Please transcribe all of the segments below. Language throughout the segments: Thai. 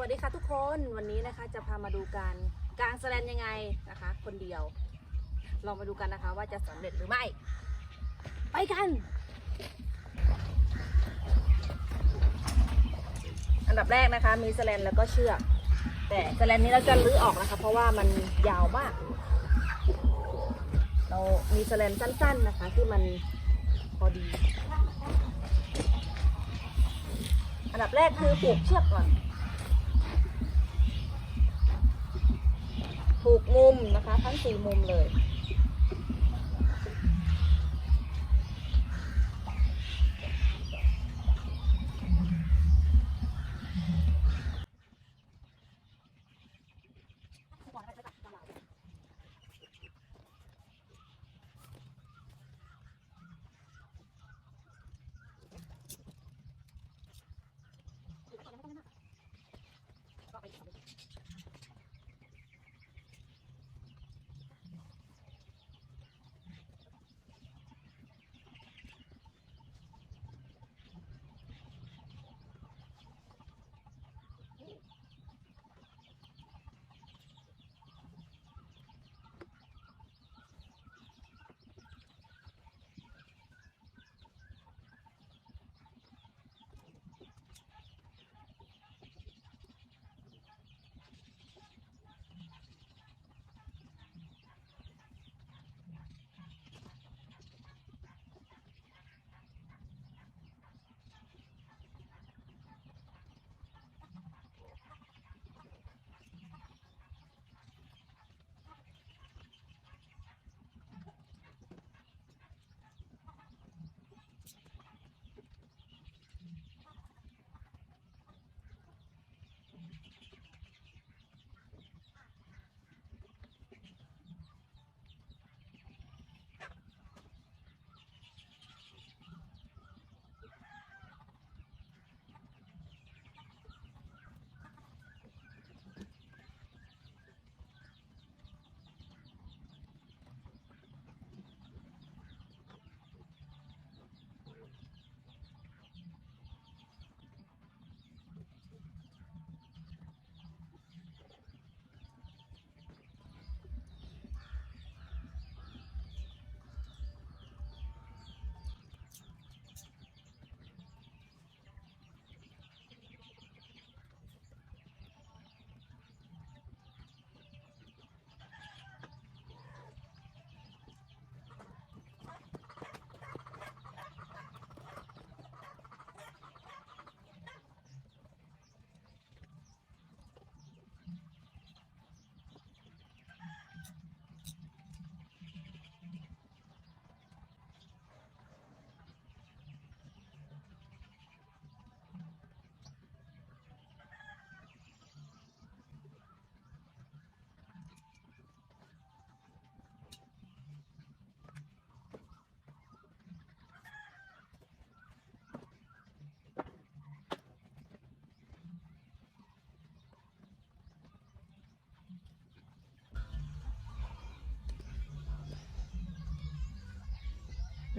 วัสดีค่ะทุกคนวันนี้นะคะจะพามาดูการกางแสแลนยังไงนะคะ คนเดียว ลองมาดูกันนะคะว่าจะสำเร็จหรือไม่ ไปกัน อันดับแรกนะคะ มีแสแลนแล้วก็เชือก แต่แสแลนนี้เราจะลื้อออกนะคะ เพราะว่ามันยาวมาก เรามีแสแลนสั้น ๆนะคะ ที่มันพอดี อันดับแรกคือผูกเชือกก่อน ถูกมุมนะคะ ทั้งสี่มุมเลย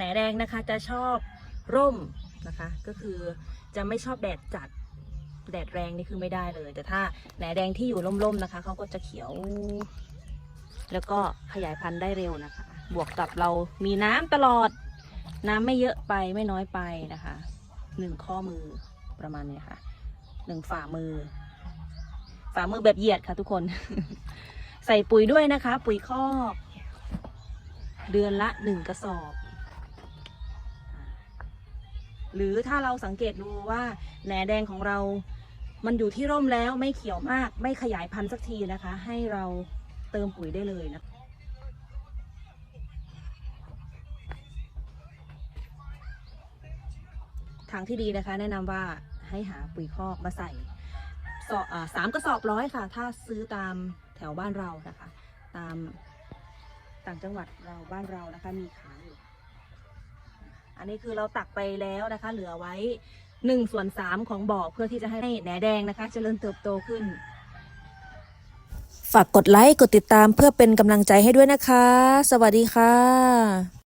หนแดงนะคะ จะชอบร่มนะคะ ก็คือจะไม่ชอบแดดจัดแดดแรงนี่คือไม่ได้เลย แต่ถ้าแหนแดงที่อยู่ร่มๆนะคะเขาก็จะเขียว แล้วก็ขยายพันธุ์ได้เร็วนะคะ บวกกับเรามีน้ำตลอด น้ำไม่เยอะไปไม่น้อยไปนะคะหนึ่งข้อมือประมาณนี้ค่ะหนึ่งฝ่ามือ ฝ่ามือแบบเหยียดค่ะทุกคน ใส่ปุ๋ยด้วยนะคะ ปุ๋ยคอก เดือนละหนึ่งกระสอบ หรือถ้าเราสังเกตดูว่าแหนแดงของเรา มันอยู่ที่ร่มแล้วไม่เขียวมาก ไม่ขยายพันธุ์สักทีนะคะ ให้เราเติมปุ๋ยได้เลยนะทางที่ดีนะคะ แนะนำว่าให้หาปุ๋ยคอกมาใส่สอบอ่าสามกระสอบร้อยค่ะ ถ้าซื้อตามแถวบ้านเรานะคะ ตามต่างจังหวัดเราบ้านเรานะคะ มีขายอยู่ อันนี้คือเราตักไปแล้วนะคะ เหลือไว้หนึ่งส่วนสามของบ่อเพื่อที่จะให้แหนแดงนะคะเจริญเติบโตขึ้น ฝากกดไลค์ กดติดตามเพื่อเป็นกำลังใจให้ด้วยนะคะ สวัสดีค่ะ